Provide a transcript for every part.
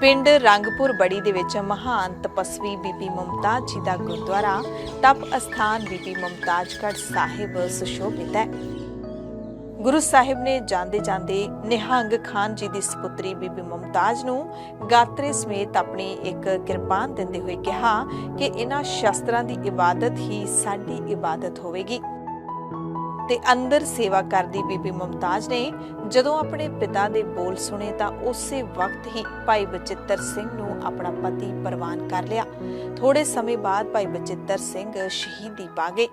ਪਿੰਡ ਰੰਗਪੁਰ ਬੜੀ ਦੇ ਵਿੱਚ ਮਹਾਨ ਤਪਸਵੀ ਬੀਬੀ ਮਮਤਾਜ ਜੀ ਦਾ ਗੁਰਦੁਆਰਾ ਤਪ ਅਸਥਾਨ ਬੀਬੀ ਮਮਤਾਜਗੜ੍ਹ ਸਾਹਿਬ ਸੁਸ਼ੋਭਿਤ ਹੈ। ਗੁਰੂ ਸਾਹਿਬ ਨੇ ਜਾਂਦੇ ਜਾਂਦੇ ਨਿਹੰਗ ਖਾਨ ਜੀ ਦੀ ਸੁਪੁੱਤਰੀ ਬੀਬੀ ਮਮਤਾਜ ਨੂੰ ਗਾਤਰੇ ਸਮੇਤ ਆਪਣੀ ਇੱਕ ਕਿਰਪਾਨ ਦਿੰਦੇ ਹੋਏ ਕਿਹਾ ਕਿ ਇਹਨਾਂ ਸ਼ਸਤਰਾਂ ਦੀ ਇਬਾਦਤ ਹੀ ਸਾਡੀ ਇਬਾਦਤ ਹੋਵੇਗੀ। ਤੇ ਅੰਦਰ ਸੇਵਾ ਕਰਦੀ ਬੀਬੀ ਮਮਤਾਜ ਨੇ ਜਦੋਂ ਆਪਣੇ ਪਿਤਾ ਦੇ ਬੋਲ ਸੁਣੇ ਤਾਂ ਉਸੇ ਵਕਤ ਹੀ ਭਾਈ ਬਚਿੱਤਰ ਸਿੰਘ ਨੂੰ ਆਪਣਾ ਪਤੀ ਪ੍ਰਵਾਨ ਕਰ ਲਿਆ। ਥੋੜੇ ਸਮੇਂ ਬਾਅਦ ਭਾਈ ਬਚਿੱਤਰ ਸਿੰਘ ਸ਼ਹੀਦੀ ਪਾ ਗਏ।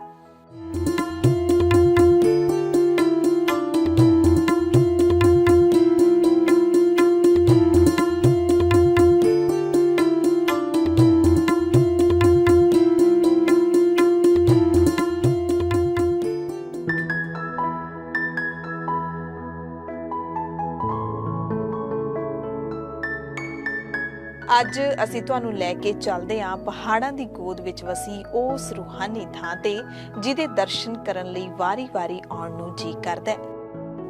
ਅੱਜ ਅਸੀਂ ਤੁਹਾਨੂੰ ਲੈ ਕੇ ਚੱਲਦੇ ਹਾਂ ਪਹਾੜਾਂ ਦੀ ਗੋਦ ਵਿੱਚ ਵਸੀ ਉਸ ਰੂਹਾਨੀ ਥਾਂ ਤੇ, ਜਿਹਦੇ ਦਰਸ਼ਨ ਕਰਨ ਲਈ ਵਾਰੀ-ਵਾਰੀ ਆਉਣ ਨੂੰ ਜੀ ਕਰਦਾ ਹੈ।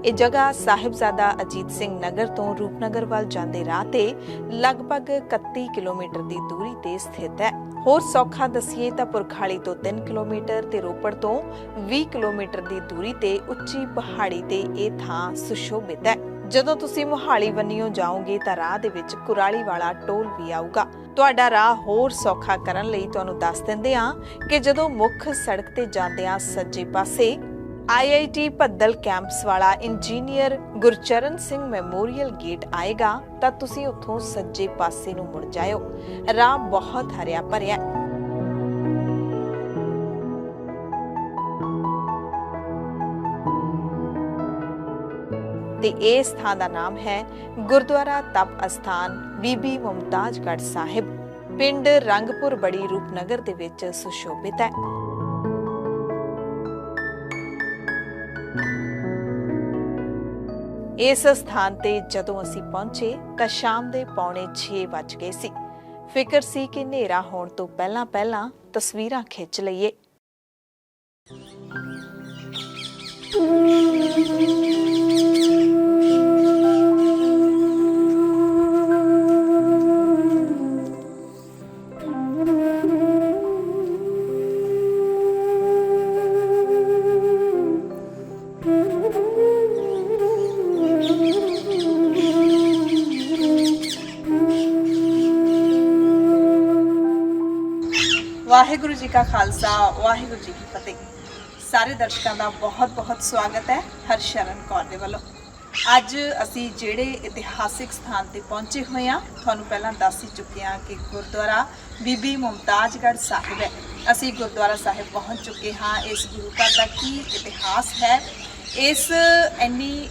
ਇਹ ਜਗ੍ਹਾ ਸਾਹਿਬਜ਼ਾਦਾ ਅਜੀਤ ਸਿੰਘ ਨਗਰ ਤੋਂ ਰੂਪਨਗਰ ਵੱਲ ਜਾਂਦੇ ਰਾਹ ਤੇ ਲਗਭਗ 31 ਕਿਲੋਮੀਟਰ ਦੀ ਦੂਰੀ ਤੇ ਸਥਿਤ ਹੈ। ਹੋਰ ਸੌਖਾ ਦਸੀਏ ਤਾਂ ਪੁਰਖਾਲੀ ਤੋਂ 3 ਕਿਲੋਮੀਟਰ ਤੇ ਰੋਪੜ ਤੋਂ 20 ਕਿਲੋਮੀਟਰ ਦੀ ਦੂਰੀ ਤੇ ਉੱਚੀ ਪਹਾੜੀ ਤੇ ਇਹ ਥਾਂ ਸੁਸ਼ੋਭਿਤ ਹੈ। ਜਦੋਂ ਤੁਸੀਂ ਮੁਹਾਲੀ ਵੰਨਿਓ ਜਾਓਗੇ ਤਾਂ ਰਾਹ ਦੇ ਵਿੱਚ ਕੁਰਾਲੀ ਵਾਲਾ ਟੋਲ ਵੀ ਆਊਗਾ। ਤੁਹਾਡਾ ਰਾਹ ਹੋਰ ਸੌਖਾ ਕਰਨ ਲਈ ਤੁਹਾਨੂੰ ਦੱਸ ਦਿੰਦੇ ਹਾਂ ਕਿ ਜਦੋਂ ਮੁੱਖ ਸੜਕ ਤੇ ਜਾਂਦੇ ਆ ਸੱਜੇ ਪਾਸੇ ਆਈਆਈਟੀ ਭੱਦਲ ਕੈਂਪਸ ਵਾਲਾ engineer Gurcharan Singh memorial gate ਆਏਗਾ ਤਾਂ ਤੁਸੀਂ ਉੱਥੋਂ ਸੱਜੇ ਪਾਸੇ ਨੂੰ ਮੁੜ ਜਾਇਓ। ਰਾਹ ਬਹੁਤ ਹਰਿਆ ਭਰਿਆ ਹੈ। ਇਸ ਥਾਂ ਦਾ ਨਾਮ ਹੈ ਗੁਰਦੁਆਰਾ ਤਪ ਅਸਥਾਨ ਬੀਬੀ ਮੁਮਤਾਜਗੜ੍ਹ ਸਾਹਿਬ। ਪਿੰਡ ਰੰਗਪੁਰ ਬੜੀ ਰੂਪਨਗਰ ਦੇ ਵਿੱਚ ਸੁਸ਼ੋਭਿਤ ਹੈ। ਇਸ ਸਥਾਨ ਤੇ ਜਦੋਂ ਅਸੀਂ ਪਹੁੰਚੇ ਤਾਂ ਸ਼ਾਮ ਦੇ ਪੌਣੇ 6 ਵੱਜ ਗਏ ਸੀ। ਫਿਕਰ ਸੀ ਕਿ ਹਨੇਰਾ ਹੋਣ ਤੋਂ ਪਹਿਲਾਂ ਪਹਿਲਾਂ ਤਸਵੀਰਾਂ ਖਿੱਚ ਲਈਏ। ਵਾਹਿਗੁਰੂ ਜੀ ਕਾ ਖਾਲਸਾ, ਵਾਹਿਗੁਰੂ ਜੀ ਕੀ ਫਤਿਹ। ਸਾਰੇ ਦਰਸ਼ਕਾਂ ਦਾ ਬਹੁਤ-ਬਹੁਤ ਸਵਾਗਤ ਹੈ ਹਰਸ਼ਰਨ ਕੌਰ ਦੇ ਵੱਲੋਂ। ਅੱਜ ਅਸੀਂ ਜਿਹੜੇ ਇਤਿਹਾਸਿਕ ਸਥਾਨ ਤੇ ਪਹੁੰਚੇ ਹੋਏ ਹਾਂ, ਤੁਹਾਨੂੰ ਪਹਿਲਾਂ ਦੱਸ ਹੀ ਚੁੱਕੇ ਹਾਂ ਕਿ ਗੁਰਦੁਆਰਾ ਬੀਬੀ ਮੁਮਤਾਜਗੜ੍ਹ ਸਾਹਿਬ ਹੈ। ਅਸੀਂ ਗੁਰਦੁਆਰਾ ਸਾਹਿਬ ਪਹੁੰਚ ਚੁੱਕੇ ਹਾਂ, ਇਸ ਗੁਰੂ ਘਰ ਦਾ ਕੀ ਇਤਿਹਾਸ ਹੈ? ਇਸ ਇੰਨੀ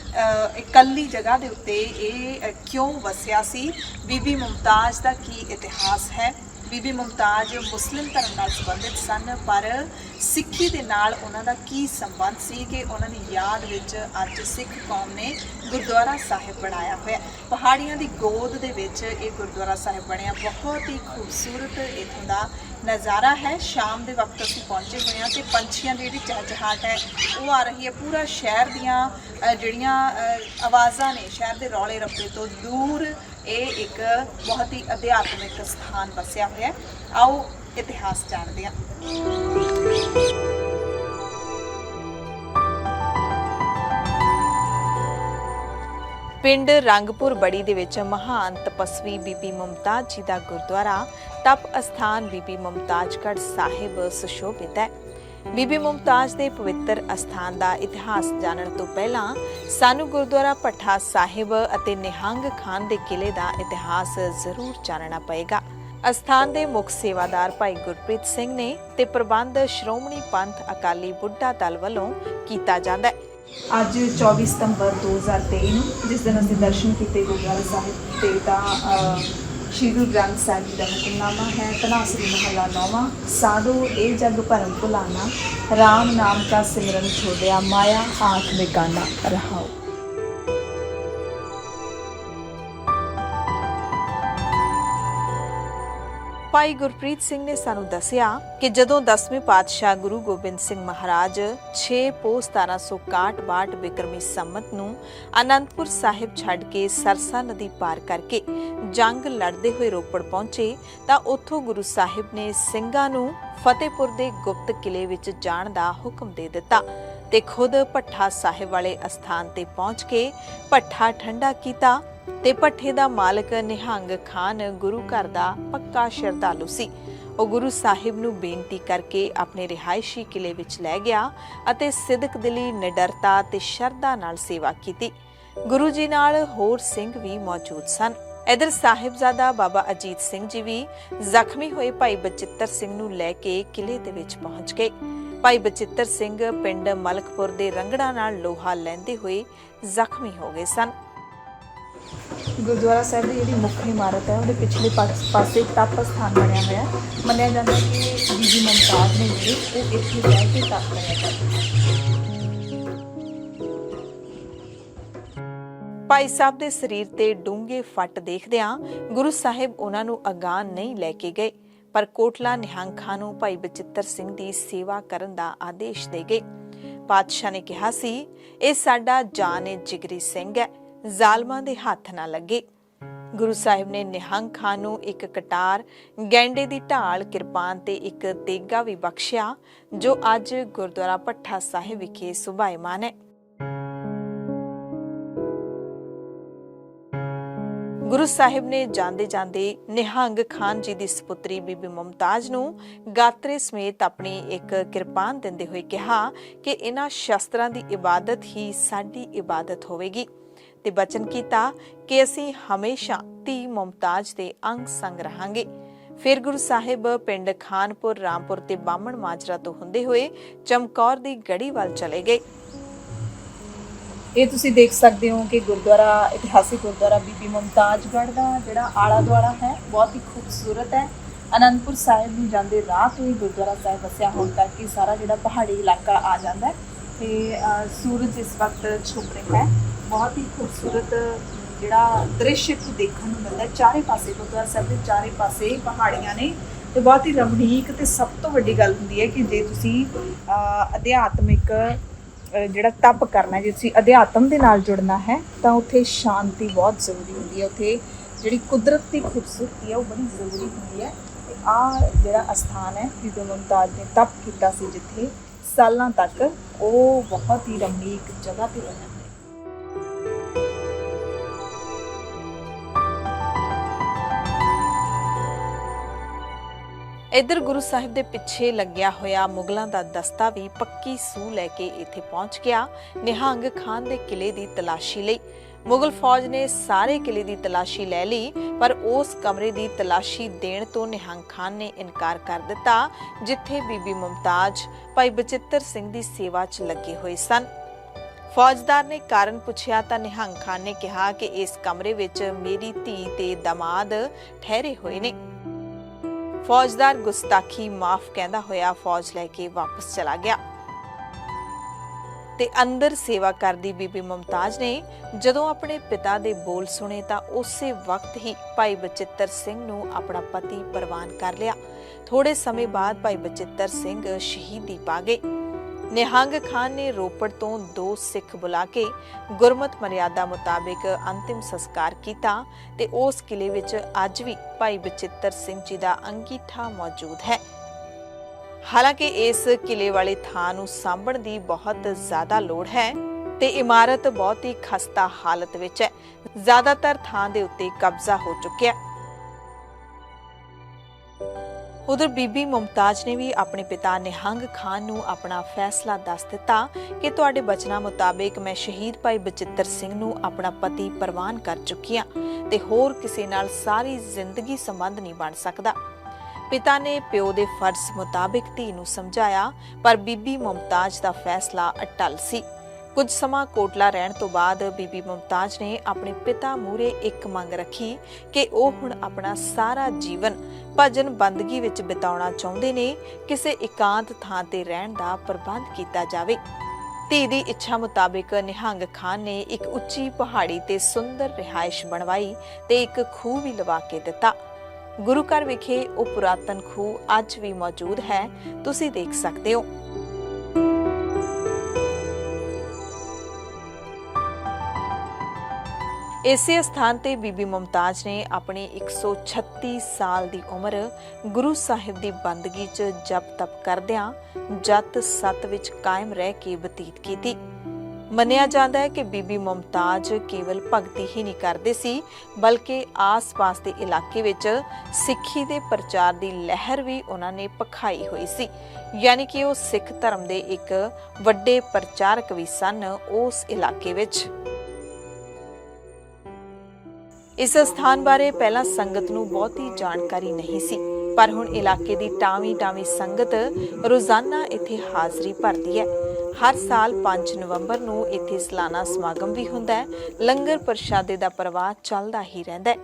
ਇਕੱਲੀ ਜਗ੍ਹਾ ਦੇ ਉੱਤੇ ਇਹ ਕਿਉਂ ਵਸਿਆ ਸੀ? ਬੀਬੀ ਮੁਮਤਾਜ ਦਾ ਕੀ ਇਤਿਹਾਸ ਹੈ? ਬੀਬੀ ਮੁਮਤਾਜ ਮੁਸਲਿਮ ਧਰਮ ਨਾਲ ਸੰਬੰਧਿਤ ਸਨ, ਪਰ ਸਿੱਖੀ ਦੇ ਨਾਲ ਉਹਨਾਂ ਦਾ ਕੀ ਸੰਬੰਧ ਸੀ ਕਿ ਉਹਨਾਂ ਦੀ ਯਾਦ ਵਿੱਚ ਅੱਜ ਸਿੱਖ ਕੌਮ ਨੇ ਗੁਰਦੁਆਰਾ ਸਾਹਿਬ ਬਣਾਇਆ ਹੋਇਆ। ਪਹਾੜੀਆਂ ਦੀ ਗੋਦ ਦੇ ਵਿੱਚ ਇਹ ਗੁਰਦੁਆਰਾ ਸਾਹਿਬ ਬਣਿਆ। ਬਹੁਤ ਹੀ ਖੂਬਸੂਰਤ ਇਥੋਂ ਦਾ ਨਜ਼ਾਰਾ ਹੈ। ਸ਼ਾਮ ਦੇ ਵਕਤ ਅਸੀਂ ਪਹੁੰਚੇ ਹੋਏ ਹਾਂ ਤੇ ਪੰਛੀਆਂ ਦੀ ਜਿਹੜੀ ਚਹਿਚਹਾਟ ਹੈ, ਉਹ ਆ ਰਹੀ ਹੈ। ਪੂਰਾ ਸ਼ਹਿਰ ਦੀਆਂ ਜਿਹੜੀਆਂ ਆਵਾਜ਼ਾਂ ਨੇ ਸ਼ਹਿਰ ਦੇ ਰੌਲੇ ਰੱਪੇ ਤੋਂ ਦੂਰ ਇਹ ਇੱਕ ਬਹੁਤ ਹੀ ਅਧਿਆਤਮਿਕ ਸਥਾਨ ਵਸਿਆ ਹੋਇਆ ਹੈ। ਆਓ ਇਤਿਹਾਸ ਜਾਣਦੇ ਹਾਂ। ਪਿੰਡ ਰੰਗਪੁਰ ਬੜੀ ਦੇ ਵਿੱਚ ਮਹਾਨ ਤਪਸਵੀ ਬੀਬੀ ਮਮਤਾਜ ਜੀ ਦਾ ਗੁਰਦੁਆਰਾ ਤਪ ਅਸਥਾਨ ਬੀਬੀ ਮਮਤਾਜਗੜ੍ਹ ਸਾਹਿਬ ਸੁਸ਼ੋਭਿਤ ਹੈ। ਬੀਬੀ ਮੁਮਤਾਜ ਦੇ ਪਵਿੱਤਰ ਅਸਥਾਨ ਦਾ ਇਤਿਹਾਸ ਜਾਣਨ ਤੋਂ ਪਹਿਲਾਂ ਸਾਨੂੰ ਗੁਰਦੁਆਰਾ ਭੱਠਾ ਸਾਹਿਬ ਅਤੇ ਨਿਹੰਗ ਖਾਨ ਦੇ ਕਿਲੇ ਦਾ ਇਤਿਹਾਸ ਜ਼ਰੂਰ ਜਾਣਨਾ ਪਏਗਾ। ਅਸਥਾਨ ਦੇ ਮੁੱਖ ਸੇਵਾਦਾਰ ਭਾਈ ਗੁਰਪ੍ਰੀਤ ਸਿੰਘ ਨੇ ਤੇ ਪ੍ਰਬੰਧ ਸ਼੍ਰੋਮਣੀ ਪੰਥ ਅਕਾਲੀ ਬੁੱਢਾ ਦਲ ਵੱਲੋਂ ਕੀਤਾ ਜਾਂਦਾ ਹੈ। ਅੱਜ 24 ਸਤੰਬਰ 2023 ਨੂੰ, ਜਿਸ ਦਿਨ ਅਸੀਂ ਦਰਸ਼ਨ ਕੀਤੇ ਗੁਰਦੁਆਰਾ ਸਾਹਿਬ ਤੇ ਤਾਂ ਸ਼੍ਰੀ ਗੁਰੂ ਗ੍ਰੰਥ ਸਾਹਿਬ ਜੀ ਦਾ ਹੁਕਮਨਾਮਾ ਹੈ ਤਨਾਸਰੀ ਮਹਲਾ ਨੌਵਾਂ, ਸਾਧੋ ਇਹ ਜਗ ਭਰਮ ਭੁਲਾਣਾ RAM ਨਾਮ ਕਾ ਸਿਮਰਨ ਛੋੜਿਆ ਮਾਇਆ, ਆਂਖ ਬਿਗਾਨਾ ਰਹਾਓ। ਭਾਈ ਗੁਰਪ੍ਰੀਤ ਸਿੰਘ ਨੇ ਸਾਨੂੰ ਦੱਸਿਆ ਕਿ ਜਦੋਂ 10ਵੇਂ ਪਾਤਸ਼ਾਹ ਗੁਰੂ ਗੋਬਿੰਦ ਸਿੰਘ ਮਹਾਰਾਜ 6 ਪੋ 1761 ਬਿਕਰਮੀ ਸੰਮਤ ਨੂੰ ਅਨੰਦਪੁਰ ਸਾਹਿਬ ਛੱਡ ਕੇ ਸਰਸਾ ਨਦੀ ਪਾਰ ਕਰਕੇ ਜੰਗ ਲੜਦੇ ਹੋਏ ਰੋਪੜ ਪਹੁੰਚੇ, ਤਾਂ ਉੱਥੋਂ ਗੁਰੂ ਸਾਹਿਬ ਨੇ ਸਿੰਘਾਂ ਨੂੰ ਫਤਿਹਪੁਰ ਦੇ ਗੁਪਤ ਕਿਲੇ ਵਿੱਚ ਜਾਣ ਦਾ ਹੁਕਮ ਦੇ ਦਿੱਤਾ ਤੇ ਖੁਦ ਭੱਠਾ ਸਾਹਿਬ ਵਾਲੇ ਅਸਥਾਨ ਤੇ ਪਹੁੰਚ ਕੇ ਭੱਠਾ ਠੰਡਾ ਕੀਤਾ ਤੇ ਭੱਠੇ ਦਾ ਮਾਲਕ ਨਿਹੰਗ ਖਾਨ ਗੁਰੂ ਘਰ ਦਾ ਪੱਕਾ ਸ਼ਰਧਾਲੂ ਸੀ। ਉਹ ਗੁਰੂ ਸਾਹਿਬ ਨੂੰ ਬੇਨਤੀ ਕਰਕੇ ਆਪਣੇ ਰਿਹਾਇਸ਼ੀ ਕਿਲੇ ਵਿੱਚ ਲੈ ਗਿਆ ਅਤੇ ਸਿੱਧਕ ਦਿਲੀ ਨਿਡਰਤਾ ਤੇ ਸ਼ਰਧਾ ਨਾਲ ਸੇਵਾ ਕੀਤੀ। ਗੁਰੂ ਜੀ ਨਾਲ ਹੋਰ ਸਿੰਘ ਵੀ ਮੌਜੂਦ ਸਨ। ਇਧਰ ਸਾਹਿਬਜ਼ਾਦਾ ਬਾਬਾ ਅਜੀਤ ਸਿੰਘ ਜੀ ਵੀ ਜ਼ਖਮੀ ਹੋਏ ਭਾਈ ਬਚਿੱਤਰ ਸਿੰਘ ਨੂੰ ਲੈ ਕੇ ਕਿਲੇ ਦੇ ਵਿੱਚ ਪਹੁੰਚ ਗਏ। ਭਾਈ ਬਚਿੱਤਰ ਸਿੰਘ ਪਿੰਡ ਮਲਕਪੁਰ ਦੇ ਰੰਗੜਾ ਨਾਲ ਲੋਹਾ ਲੈਂਦੇ ਹੋਏ ਜ਼ਖਮੀ ਹੋ ਗਏ ਸਨ। ਗੁਰਦੁਆਰਾ ਸਾਹਿਬ ਦੀ ਜਿਹੜੀ ਮੁੱਖ ਇਮਾਰਤ ਹੈ, ਉਹਦੇ ਪਿਛਲੇ ਪਾਸ- ਪਾਸੇ ਤਪ ਸਥਾਨ ਬਣਿਆ ਹੋਇਆ ਹੈ। ਮੰਨਿਆ ਜਾਂਦਾ ਹੈ ਕਿ ਬੀਬੀ ਮਮਤਾਜ਼ ਨੇ ਜਿਹੜੇ ਉਹ ਇੱਥੇ ਰਹਿ ਕੇ ਤਪ ਕਰਿਆ ਕਰਦੇ ਭਾਈ ਸਾਹਿਬ ਦੇ ਸਰੀਰ ਤੇ ਡੂੰਘੇ ਫੱਟ ਦੇਖਦਿਆਂ ਗੁਰੂ ਸਾਹਿਬ ਉਹਨਾਂ ਨੂੰ ਅਗਾਹ ਨਹੀਂ ਲੈ ਕੇ ਗਏ, ਪਰ ਕੋਟਲਾ ਨਿਹੰਗ ਖਾਂ ਨੂੰ ਭਾਈ ਬਚਿੱਤਰ ਸਿੰਘ ਦੀ ਸੇਵਾ ਕਰਨ ਦਾ ਆਦੇਸ਼ ਦੇ ਗਏ। ਪਾਤਸ਼ਾਹ ਨੇ ਕਿਹਾ ਸੀ, ਇਹ ਸਾਡਾ ਜਾਨ ਜਿਗਰੀ ਸਿੰਘ ਹੈ। ਜ਼ਾਲਮਾਂ ਦੇ ਹੱਥ ਨਾ ਲੱਗੇ। ਗੁਰੂ ਸਾਹਿਬ ਨੇ ਨਿਹੰਗ ਖਾਨ ਨੂੰ ਇੱਕ ਕਟਾਰ, ਗੈਂਡੇ ਦੀ ਢਾਲ ਕਿਰਪਾਨ ਤੇ ਇੱਕ ਤੇਗਾ ਵੀ ਬਖਸ਼ਿਆ, ਜੋ ਅੱਜ ਗੁਰਦੁਆਰਾ ਪੱਠਾ ਸਾਹਿਬ ਵਿਖੇ ਸੁਭਾਇਮਾਨ ਹੈ। ਗੁਰੂ ਸਾਹਿਬ ਨੇ ਜਾਂਦੇ ਜਾਂਦੇ ਨਿਹੰਗ ਖਾਨ ਜੀ ਦੀ ਸੁਪੁੱਤਰੀ ਬੀਬੀ ਮੁਮਤਾਜ ਨੂੰ ਗਾਤਰੇ ਸਮੇਤ ਆਪਣੀ ਇੱਕ ਕਿਰਪਾਨ ਦਿੰਦੇ ਹੋਏ ਕਿਹਾ ਕਿ ਇਹਨਾਂ ਸ਼ਸਤਰਾਂ ਦੀ ਇਬਾਦਤ ਹੀ ਸਾਡੀ ਇਬਾਦਤ ਹੋਵੇਗੀ। ਤੇ ਬਚਨ ਕੀਤਾ ਕਿ ਅਸੀਂ ਹਮੇਸ਼ਾ ਧੀ ਮਮਤਾਜ਼ ਦੇ ਅੰਗ ਸੰਗ ਰਹਾਂਗੇ। ਫਿਰ ਗੁਰੂ ਸਾਹਿਬ ਪਿੰਡ ਖਾਨਪੁਰ, ਰਾਮਪੁਰ ਤੇ ਬਾਮਣ ਮਾਜਰਾ ਤੋਂ ਹੁੰਦੇ ਹੋਏ ਚਮਕੌਰ ਦੀ ਗੜੀ ਵੱਲ ਚਲੇ ਗਏ। ਇਹ ਤੁਸੀਂ ਦੇਖ ਸਕਦੇ ਹੋ ਕਿ ਗੁਰਦੁਆਰਾ, ਇਤਿਹਾਸਿਕ ਗੁਰਦੁਆਰਾ ਬੀਬੀ ਮੁਮਤਾਜ਼ਗੜ੍ਹ ਦਾ ਜਿਹੜਾ ਆਲਾ ਦੁਆਲਾ ਹੈ, ਬਹੁਤ ਹੀ ਖੂਬਸੂਰਤ ਹੈ। ਅਨੰਦਪੁਰ ਸਾਹਿਬ ਨੂੰ ਜਾਂਦੇ ਰਾਹ ਤੋਂ ਹੀ ਗੁਰਦੁਆਰਾ ਸਾਹਿਬ ਵਸਿਆ ਹੋਣ ਕਰਕੇ ਸਾਰਾ ਜਿਹੜਾ ਪਹਾੜੀ ਇਲਾਕਾ ਆ ਜਾਂਦਾ ਹੈ ਤੇ ਸੂਰਜ ਇਸ ਵਕਤ ਛੁਪ ਰਿਹਾ ਹੈ। ਬਹੁਤ ਹੀ ਖੂਬਸੂਰਤ ਜਿਹੜਾ ਦ੍ਰਿਸ਼ ਇੱਥੇ ਦੇਖਣ ਨੂੰ ਮਿਲਦਾ ਚਾਰੇ ਪਾਸੇ ਗੁਰਦੁਆਰਾ ਸਾਹਿਬ ਦੇ ਚਾਰੇ ਪਾਸੇ ਪਹਾੜੀਆਂ ਨੇ ਤੇ ਬਹੁਤ ਹੀ ਰਮਣੀਕ ਤੇ ਸਭ ਤੋਂ ਵੱਡੀ ਗੱਲ ਹੁੰਦੀ ਹੈ ਕਿ ਜੇ ਤੁਸੀਂ ਅਧਿਆਤਮਿਕ ਜਿਹੜਾ ਤਪ ਕਰਨਾ ਜੇ ਤੁਸੀਂ ਅਧਿਆਤਮ ਦੇ ਨਾਲ ਜੁੜਨਾ ਹੈ, ਤਾਂ ਉੱਥੇ ਸ਼ਾਂਤੀ ਬਹੁਤ ਜ਼ਰੂਰੀ ਹੁੰਦੀ ਹੈ। ਉੱਥੇ ਜਿਹੜੀ ਕੁਦਰਤ ਦੀ ਖੂਬਸੂਰਤੀ ਹੈ, ਉਹ ਬੜੀ ਜ਼ਰੂਰੀ ਹੁੰਦੀ ਹੈ। ਤੇ ਆ ਜਿਹੜਾ ਅਸਥਾਨ ਹੈ, ਬੀਬੀ ਮੁਮਤਾਜ਼ ਨੇ ਤਪ ਕੀਤਾ ਸੀ ਜਿੱਥੇ ਸਾਲਾਂ ਤੱਕ, ਉਹ ਬਹੁਤ ਹੀ ਰਮਣੀਕ ਜਗ੍ਹਾ ਤੇ ਬਣਿਆ ਇਧਰ ਗੁਰੂ ਸਾਹਿਬ ਦੇ ਪਿੱਛੇ ਲੱਗਿਆ ਹੋਇਆ ਮੁਗਲਾਂ ਦਾ ਦਸਤਾ ਵੀ ਪੱਕੀ ਸੂ ਲੈ ਕੇ ਇੱਥੇ ਪਹੁੰਚ ਗਿਆ। ਨਿਹੰਗ ਖਾਨ ਦੇ ਕਿਲੇ ਦੀ ਤਲਾਸ਼ੀ ਲਈ। ਮੁਗਲ ਫੌਜ ਨੇ ਸਾਰੇ ਕਿਲੇ ਦੀ ਤਲਾਸ਼ੀ ਲੈ ਲਈ, ਪਰ ਉਸ ਕਮਰੇ ਦੀ ਤਲਾਸ਼ੀ ਦੇਣ ਤੋਂ ਨਿਹੰਗ ਖਾਨ ਨੇ ਇਨਕਾਰ ਕਰ ਦਿੱਤਾ, ਜਿੱਥੇ ਬੀਬੀ ਮੁਮਤਾਜ਼, ਭਾਈ ਬਚਿੱਤਰ ਸਿੰਘ ਦੀ ਸੇਵਾ 'ਚ ਲੱਗੇ ਹੋਏ ਸਨ। ਫੌਜਦਾਰ ਨੇ ਕਾਰਨ ਪੁੱਛਿਆ ਤਾਂ ਨਿਹੰਗ ਖਾਨ ਨੇ ਕਿਹਾ ਕਿ ਇਸ ਕਮਰੇ ਵਿੱਚ ਮੇਰੀ ਧੀ ਤੇ ਦਮਾਦ ਠਹਿਰੇ ਹੋਏ ਨੇ। ਫੌਜਦਾਰ ਗੁਸਤਾਖੀ ਮਾਫ ਕਹਿੰਦਾ ਹੋਇਆ ਫੌਜ ਲੈ ਕੇ ਵਾਪਸ ਚਲਾ ਗਿਆ। ਤੇ ਅੰਦਰ ਸੇਵਾ ਕਰਦੀ ਬੀਬੀ ਮਮਤਾਜ਼ ਨੇ ਜਦੋਂ ਆਪਣੇ ਪਿਤਾ ਦੇ ਬੋਲ ਸੁਣੇ ਤਾਂ ਉਸੇ ਵਕਤ ਹੀ ਭਾਈ ਬਚਿੱਤਰ ਸਿੰਘ ਨੂੰ ਆਪਣਾ ਪਤੀ ਪ੍ਰਵਾਨ ਕਰ ਲਿਆ। ਥੋੜੇ ਸਮੇਂ ਬਾਅਦ ਭਾਈ ਬਚਿੱਤਰ ਸਿੰਘ ਸ਼ਹੀਦੀ ਪਾ ਗਏ। ਨਿਹੰਗ ਖਾਨ ਨੇ ਰੋਪੜ ਤੋਂ ਦੋ ਸਿੱਖ ਬੁਲਾ ਕੇ ਗੁਰਮਤ ਮਰਿਆਦਾ ਮੁਤਾਬਿਕ ਅੰਤਿਮ ਸੰਸਕਾਰ ਕੀਤਾ ਤੇ ਉਸ ਕਿਲੇ ਵਿੱਚ ਅੱਜ ਵੀ ਭਾਈ ਬਚਿੱਤਰ ਸਿੰਘ ਜੀ ਦਾ ਅੰਗੀਠਾ ਮੌਜੂਦ ਹੈ। ਹਾਲਾਂਕਿ ਇਸ ਕਿਲੇ ਵਾਲੇ ਥਾਂ ਨੂੰ ਸਾਂਭਣ ਦੀ ਬਹੁਤ ਜ਼ਿਆਦਾ ਲੋੜ ਹੈ ਤੇ ਇਮਾਰਤ ਬਹੁਤ ਹੀ ਖਸਤਾ ਹਾਲਤ ਵਿੱਚ ਹੈ। ਜ਼ਿਆਦਾਤਰ ਥਾਂ ਦੇ ਉੱਤੇ ਕਬਜ਼ਾ ਹੋ ਚੁੱਕਿਆ ਉਧਰ ਬੀਬੀ ਮੁਮਤਾਜ਼ ਨੇ ਵੀ ਆਪਣੇ ਪਿਤਾ ਨਿਹੰਗ ਖਾਨ ਨੂੰ ਆਪਣਾ ਫੈਸਲਾ ਦੱਸ ਦਿੱਤਾ ਕਿ ਤੁਹਾਡੇ ਬਚਨਾਂ ਮੁਤਾਬਿਕ ਮੈਂ ਸ਼ਹੀਦ ਭਾਈ ਬਚਿੱਤਰ ਸਿੰਘ ਨੂੰ ਆਪਣਾ ਪਤੀ ਪ੍ਰਵਾਨ ਕਰ ਚੁੱਕੀ ਹਾਂ ਤੇ ਹੋਰ ਕਿਸੇ ਨਾਲ ਸਾਰੀ ਜ਼ਿੰਦਗੀ ਸੰਬੰਧ ਨਹੀਂ ਬਣ ਸਕਦਾ। ਪਿਤਾ ਨੇ ਪਿਓ ਦੇ ਫਰਜ਼ ਮੁਤਾਬਿਕ ਧੀ ਨੂੰ ਸਮਝਾਇਆ, ਪਰ ਬੀਬੀ ਮੁਮਤਾਜ਼ ਦਾ ਫੈਸਲਾ ਅਟਲ ਸੀ। ਕੁਝ ਸਮਾਂ ਕੋਟਲਾ ਰਹਿਣ ਤੋਂ ਬਾਅਦ ਬੀਬੀ ਮੁਮਤਾਜ਼ ਨੇ ਆਪਣੇ ਪਿਤਾ ਮੂਰੇ ਇੱਕ ਮੰਗ ਰੱਖੀ ਕਿ ਉਹ ਹੁਣ ਆਪਣਾ ਸਾਰਾ ਜੀਵਨ ਭਜਨ ਬੰਦਗੀ ਵਿੱਚ ਬਿਤਾਉਣਾ ਚਾਹੁੰਦੇ ਨੇ, ਕਿਸੇ ਇਕਾਂਤ ਥਾਂ ਤੇ ਰਹਿਣ ਦਾ ਪ੍ਰਬੰਧ ਕੀਤਾ ਜਾਵੇ। ਧੀ ਦੀ ਇੱਛਾ ਮੁਤਾਬਿਕ ਨਿਹੰਗ ਖਾਨ ਨੇ ਇੱਕ ਉੱਚੀ ਪਹਾੜੀ ਤੇ ਸੁੰਦਰ ਰਿਹਾਇਸ਼ ਬਣਵਾਈ ਤੇ ਇੱਕ ਖੂਹ ਵੀ ਲਵਾ ਕੇ ਦਿੱਤਾ। ਗੁਰੂ ਘਰ ਵਿਖੇ ਉਹ ਪੁਰਾਤਨ ਖੂਹ ਅੱਜ ਵੀ ਮੌਜੂਦ ਹੈ, ਤੁਸੀਂ ਦੇਖ ਸਕਦੇ ਹੋ। ਇਸੇ ਸਥਾਨ ਤੇ ਬੀਬੀ ਮੁਮਤਾਜ ਨੇ ਆਪਣੀ 136 ਸਾਲ ਦੀ ਉਮਰ ਗੁਰੂ ਸਾਹਿਬ ਦੀ ਬੰਦਗੀ 'ਚ ਜਪ ਤਪ ਕਰਦਿਆਂ ਜਤ ਸਤ ਵਿੱਚ ਕਾਇਮ ਰਹਿ ਕੇ ਬਤੀਤ ਕੀਤੀ। ਮੰਨਿਆ ਜਾਂਦਾ ਹੈ ਕਿ ਬੀਬੀ ਮੁਮਤਾਜ ਕੇਵਲ ਭਗਤੀ ਹੀ ਨਹੀਂ ਕਰਦੇ ਸੀ, ਬਲਕਿ ਆਸ-ਪਾਸ ਦੇ ਇਲਾਕੇ ਵਿੱਚ ਸਿੱਖੀ ਦੇ ਪ੍ਰਚਾਰ ਦੀ ਲਹਿਰ ਵੀ ਉਹਨਾਂ ਨੇ ਪਖਾਈ ਹੋਈ ਸੀ। ਯਾਨੀ ਕਿ ਉਹ ਸਿੱਖ ਧਰਮ ਦੇ ਇੱਕ ਵੱਡੇ ਪ੍ਰਚਾਰਕ ਵੀ ਸਨ ਉਸ ਇਲਾਕੇ ਵਿੱਚ। ਇਸ ਸਥਾਨ ਬਾਰੇ ਪਹਿਲਾਂ ਸੰਗਤ ਨੂੰ ਬਹੁਤੀ ਜਾਣਕਾਰੀ ਨਹੀਂ ਸੀ, ਪਰ ਹੁਣ ਇਲਾਕੇ ਦੀ ਟਾਵੀਂ ਟਾਵੀਂ ਸੰਗਤ ਰੋਜ਼ਾਨਾ ਇੱਥੇ ਹਾਜ਼ਰੀ ਭਰਦੀ ਹੈ। ਹਰ ਸਾਲ 5 ਨਵੰਬਰ ਨੂੰ ਇੱਥੇ ਸਲਾਨਾ ਸਮਾਗਮ ਵੀ ਹੁੰਦਾ ਹੈ, ਲੰਗਰ ਪ੍ਰਸ਼ਾਦੇ ਦਾ ਪ੍ਰਵਾਹ ਚੱਲਦਾ ਹੀ ਰਹਿੰਦਾ ਹੈ।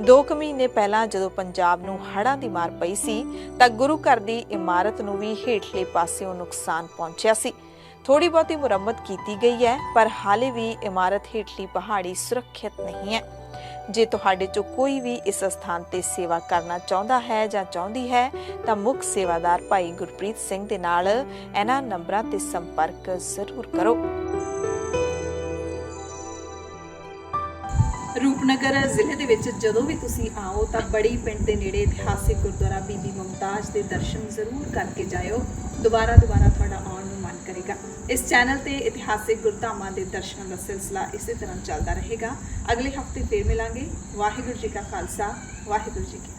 ਦੋ ਕੁ ਮਹੀਨੇ ਪਹਿਲਾਂ ਜਦੋਂ ਪੰਜਾਬ ਨੂੰ ਹੜ੍ਹਾਂ ਦੀ ਮਾਰ ਪਈ ਸੀ, ਤਾਂ ਗੁਰੂ ਘਰ ਦੀ ਇਮਾਰਤ ਨੂੰ ਵੀ ਹੇਠਲੇ ਪਾਸਿਓਂ ਨੁਕਸਾਨ ਪਹੁੰਚਿਆ ਸੀ। ਥੋੜੀ ਬਹੁਤੀ ਮੁਰੰਮਤ ਕੀਤੀ ਗਈ ਹੈ, ਪਰ ਹਾਲੇ ਵੀ ਇਮਾਰਤ ਹੇਠਲੀ ਪਹਾੜੀ ਸੁਰੱਖਿਅਤ ਨਹੀਂ ਹੈ। ਜੇ ਤੁਹਾਡੇ ਚੋਂ ਕੋਈ ਵੀ ਇਸ ਸਥਾਨ ਤੇ ਸੇਵਾ ਕਰਨਾ ਚਾਹੁੰਦਾ ਹੈ ਜਾਂ ਚਾਹੁੰਦੀ ਹੈ, ਤਾਂ ਮੁੱਖ ਸੇਵਾਦਾਰ ਭਾਈ ਗੁਰਪ੍ਰੀਤ ਸਿੰਘ ਦੇ ਨਾਲ ਇਹਨਾਂ ਨੰਬਰਾਂ ਤੇ ਸੰਪਰਕ ਜ਼ਰੂਰ ਕਰੋ। ਰੂਪਨਗਰ ਜ਼ਿਲ੍ਹੇ ਦੇ ਵਿੱਚ ਜਦੋਂ ਵੀ ਤੁਸੀਂ ਆਓ ਤਾਂ ਬੜੀ ਪਿੰਡ ਦੇ ਨੇੜੇ ਇਤਿਹਾਸਿਕ ਗੁਰਦੁਆਰਾ ਬੀਬੀ ਮੁਮਤਾਜ ਦੇ ਦਰਸ਼ਨ ਜ਼ਰੂਰ ਕਰਕੇ ਜਾਇਓ। ਦੁਬਾਰਾ ਦੁਬਾਰਾ ਤੁਹਾਡਾ ਆਉਣ ਨੂੰ ਮਨ ਕਰੇਗਾ। ਇਸ ਚੈਨਲ ਤੇ ਇਤਿਹਾਸਿਕ ਗੁਰਧਾਮਾਂ ਦੇ ਦਰਸ਼ਨਾਂ ਦਾ ਸਿਲਸਿਲਾ ਇਸੇ ਤਰ੍ਹਾਂ ਚੱਲਦਾ ਰਹੇਗਾ। ਅਗਲੇ ਹਫ਼ਤੇ ਫੇਰ ਮਿਲਾਂਗੇ। ਵਾਹਿਗੁਰੂ ਜੀ ਕਾ ਖਾਲਸਾ, ਵਾਹਿਗੁਰੂ ਜੀ ਕੀ